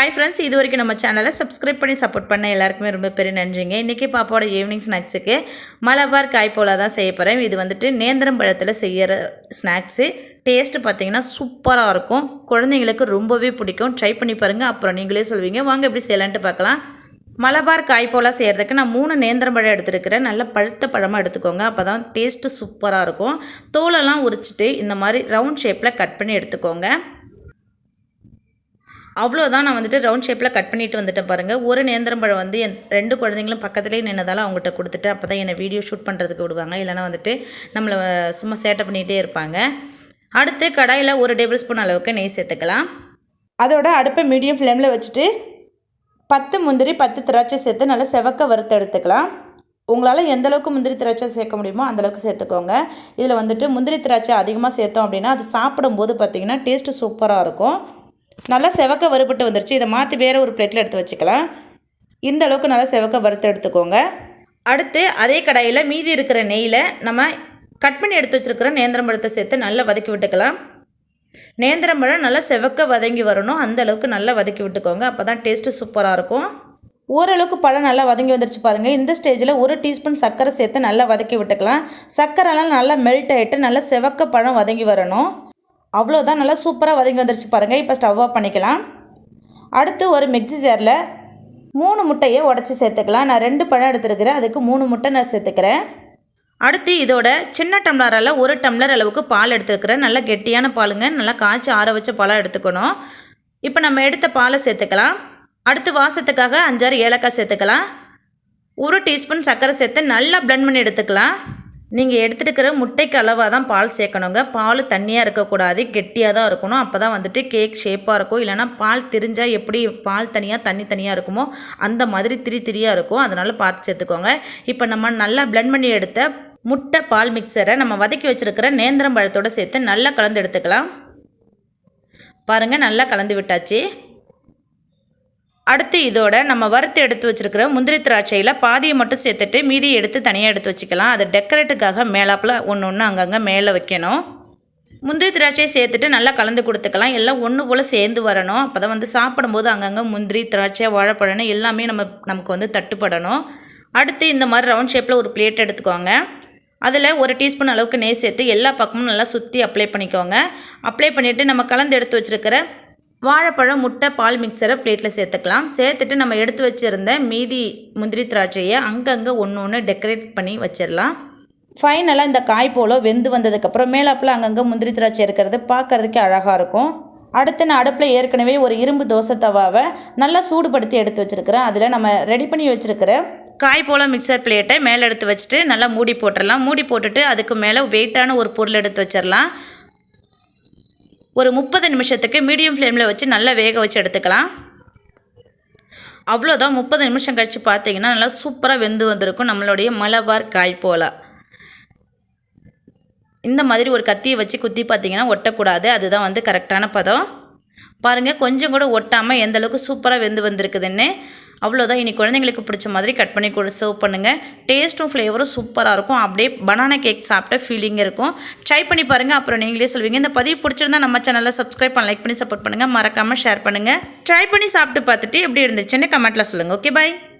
Hi friends இது வரைக்கும் நம்ம சேனலை சப்ஸ்கிரைப் பண்ணி சப்போர்ட் பண்ண எல்லாருக்குமே ரொம்ப பெரிய நன்றிங்க. இன்றைக்கி பாப்பாவோட ஈவினிங் ஸ்நாக்ஸுக்கு மலபார் காய்போலா தான் செய்ய போகிறேன் இது வந்துட்டு நேந்திரம் பழத்தில் செய்கிற ஸ்நாக்ஸு டேஸ்ட்டு பார்த்தீங்கன்னா சூப்பராக இருக்கும். குழந்தைங்களுக்கு ரொம்பவே பிடிக்கும். ட்ரை பண்ணி பாருங்கள் அப்புறம் நீங்களே சொல்வீங்க. வாங்க எப்படி செய்யலான்ட்டு பார்க்கலாம் மலபார் காய்போலா செய்கிறதுக்கு நான் மூணு நேந்திரம் பழம் எடுத்துருக்கிறேன். நல்ல பழுத்த பழமாக எடுத்துக்கோங்க. அப்போ தான் டேஸ்ட்டு சூப்பராக இருக்கும். தோலெல்லாம் உரிச்சிட்டு இந்த மாதிரி ரவுண்ட் ஷேப்பில் கட் பண்ணி எடுத்துக்கோங்க. அவ்வளோதான் நான் வந்துட்டு ரவுண்ட் ஷேப்பில் கட் பண்ணிட்டு வந்துட்டேன் பாருங்கள் ஒரு நேந்திரம் பழம் வந்து என் ரெண்டு குழந்தைங்களும் பக்கத்துலேயே நின்னதால் அவங்ககிட்ட கொடுத்துட்டு அப்போ தான் என்னை வீடியோ ஷூட் பண்ணுறதுக்கு விடுவாங்க. இல்லைனா வந்துட்டு நம்மளை சும்மா சேட்டை பண்ணிகிட்டே இருப்பாங்க. அடுத்து கடாயில் ஒரு டேபிள் ஸ்பூன் அளவுக்கு நெய் சேர்த்துக்கலாம். அதோட அடுப்பை மீடியம் ஃப்ளேமில் வச்சுட்டு பத்து முந்திரி பத்து திராட்சை சேர்த்து நல்லா செவக்க வறுத்து எடுத்துக்கலாம். உங்களால் எந்த அளவுக்கு முந்திரி திராட்சை சேர்க்க முடியுமோ அந்தளவுக்கு சேர்த்துக்கோங்க. இதில் வந்துட்டு முந்திரி திராட்சை அதிகமாக சேர்த்தோம் அப்படின்னா அது சாப்பிடும்போது பார்த்திங்கன்னா டேஸ்ட்டு சூப்பராக இருக்கும். நல்லா செவக்க வறுபட்டு வந்துருச்சு. இதை மாற்றி வேறு ஒரு பிளேட்டில் எடுத்து வச்சுக்கலாம். இந்த அளவுக்கு நல்லா செவக்க வறுத்து எடுத்துக்கோங்க. அடுத்து அதே கடாயில் மீதி இருக்கிற நெய்யில் நம்ம கட் பண்ணி எடுத்து வச்சுருக்கிற நேந்திரம் பழத்தை சேர்த்து நல்லா வதக்கி விட்டுக்கலாம். நேந்திரம் பழம் நல்லா செவக்க வதங்கி வரணும். அந்த அளவுக்கு நல்லா வதக்கி விட்டுக்கோங்க. அப்போ தான் டேஸ்ட்டு சூப்பராக இருக்கும். ஓரளவுக்கு பழம் நல்லா வதங்கி வந்துருச்சு பாருங்கள் இந்த ஸ்டேஜில் ஒரு டீஸ்பூன் சர்க்கரை சேர்த்து நல்லா வதக்கி விட்டுக்கலாம். சர்க்கரைலாம் நல்லா மெல்ட் ஆகிட்டு நல்லா செவக்க பழம் வதங்கி வரணும். அவ்வளோதான் நல்லா சூப்பராக வதங்கி வந்துருச்சு பாருங்கள் இப்போ ஸ்டவ் ஆஃப் பண்ணிக்கலாம். அடுத்து ஒரு மிக்ஸி ஜாரில் மூணு முட்டையை உடச்சி சேர்த்துக்கலாம். நான் ரெண்டு பழம் எடுத்துருக்கிறேன். அதுக்கு மூணு முட்டை நான் சேர்த்துக்கிறேன். அடுத்து இதோட சின்ன டம்ளரால் ஒரு டம்ளர் அளவுக்கு பால் எடுத்துருக்கிறேன். நல்லா கெட்டியான பாலுங்க. நல்லா காய்ச்சி ஆற வச்ச பாலாக எடுத்துக்கணும். இப்போ நம்ம எடுத்த பாலை சேர்த்துக்கலாம். அடுத்து வாசத்துக்காக அஞ்சாறு ஏலக்காய் சேர்த்துக்கலாம். ஒரு டீஸ்பூன் சர்க்கரை சேர்த்து நல்லா பிளெண்ட் பண்ணி எடுத்துக்கலாம். நீங்கள் எடுத்துருக்கிற முட்டைக்கு அளவாக தான் பால் சேர்க்கணுங்க. பால் தண்ணியாக இருக்கக்கூடாது கெட்டியாக தான் இருக்கணும். அப்போ தான் வந்துட்டு கேக் ஷேப்பாக இருக்கும். இல்லைனா பால் திரிஞ்சால் எப்படி பால் தனியாக தண்ணி தனியாக இருக்குமோ அந்த மாதிரி திரி திரியாக இருக்கும். அதனால் பார்த்து சேர்த்துக்கோங்க. இப்போ நம்ம நல்லா பிளெண்ட் பண்ணி எடுத்த முட்டை பால் மிக்சரை நம்ம வதக்கி வச்சுருக்கிற நேந்திரம் பழத்தோடு சேர்த்து நல்லா கலந்து எடுத்துக்கலாம். பாருங்கள் நல்லா கலந்து விட்டாச்சு. அடுத்து இதோட நம்ம வறுத்து எடுத்து வச்சுருக்கிற முந்திரி திராட்சையில் பாதியை மட்டும் சேர்த்துட்டு மீதியை எடுத்து தனியாக எடுத்து வச்சுக்கலாம். அது டெக்கரேட்டுக்காக மேலாப்பில் ஒன்று ஒன்று அங்கங்கே மேலே வைக்கணும். முந்திரி திராட்சையை சேர்த்துட்டு நல்லா கலந்து கொடுத்துக்கலாம். எல்லாம் ஒன்று போல் சேர்ந்து வரணும். அப்போ தான் வந்து சாப்பிடும்போது அங்கங்கே முந்திரி திராட்சை வாழைப்பழம்னு எல்லாமே நம்ம நமக்கு வந்து தட்டுப்படணும். அடுத்து இந்த மாதிரி ரவுண்ட் ஷேப்பில் ஒரு பிளேட் எடுத்துக்கோங்க. அதில் ஒரு டீஸ்பூன் அளவுக்கு நெய் சேர்த்து எல்லா பக்கமும் நல்லா சுற்றி அப்ளை பண்ணிக்கோங்க. அப்ளை பண்ணிவிட்டு நம்ம கலந்து எடுத்து வச்சுருக்கிற வாழைப்பழம் முட்டை பால் மிக்சரை பிளேட்டில் சேர்த்துக்கலாம். சேர்த்துட்டு நம்ம எடுத்து வச்சுருந்த மீதி முந்திரி திராட்சையை அங்கங்கே ஒன்று ஒன்று டெக்கரேட் பண்ணி வச்சிடலாம் ஃபைனலாக இந்த காய் போல வெந்து வந்ததுக்கப்புறம் மேலாப்பில் அங்கங்கே முந்திரி திராட்சை இருக்கிறது பார்க்குறதுக்கே அழகாக இருக்கும். அடுத்து நான் அடுப்பில் ஏற்கனவே ஒரு இரும்பு தோசை தவாவை நல்லா சூடுபடுத்தி எடுத்து வச்சுருக்கிறேன். அதில் நம்ம ரெடி பண்ணி வச்சுருக்கிற காய் போல மிக்சர் பிளேட்டை மேலே எடுத்து வச்சுட்டு நல்லா மூடி போட்டுடலாம் மூடி போட்டுட்டு அதுக்கு மேலே வெயிட்டான ஒரு பொருள் எடுத்து வச்சிடலாம் ஒரு முப்பது நிமிஷத்துக்கு மீடியம் ஃப்ளேமில் வச்சு நல்லா வேக வச்சு எடுத்துக்கலாம். அவ்வளோதான் முப்பது நிமிஷம் கழித்து பார்த்தீங்கன்னா நல்லா சூப்பராக வெந்து வந்திருக்கும் நம்மளுடைய மலபார் காய் போலா. இந்த மாதிரி ஒரு கத்தியை வச்சு குத்தி பார்த்தீங்கன்னா ஒட்டக்கூடாது. அதுதான் வந்து கரெக்டான பதம். பாருங்கள் கொஞ்சம் கூட ஒட்டாமல் எந்தளவுக்கு சூப்பராக வெந்து வந்திருக்குதுன்னு. அவ்வளோதான் இனி குழந்தைங்களுக்கு பிடிச்ச மாதிரி கட் பண்ணி கொடு சர்வ் பண்ணுங்கள் டேஸ்ட்டும் ஃப்ளேவரும் சூப்பராக இருக்கும். அப்படியே பனானா கேக் சாப்பிட்ட ஃபீலிங் இருக்கும். ட்ரை பண்ணி பாருங்கள் அப்புறம் நீங்களே சொல்வீங்க. இந்த பதிவு பிடிச்சிருந்தா நம்ம சேனலில் சப்ஸ்கிரைப் பண்ண லைக் பண்ணி சப்போர்ட் பண்ணுங்கள் மறக்காமல் ஷேர் பண்ணுங்கள் ட்ரை பண்ணி சாப்பிட்டு பார்த்துட்டு எப்படி இருந்துச்சுன்னு கமெண்ட்டில் சொல்லுங்கள் ஓகே பாய்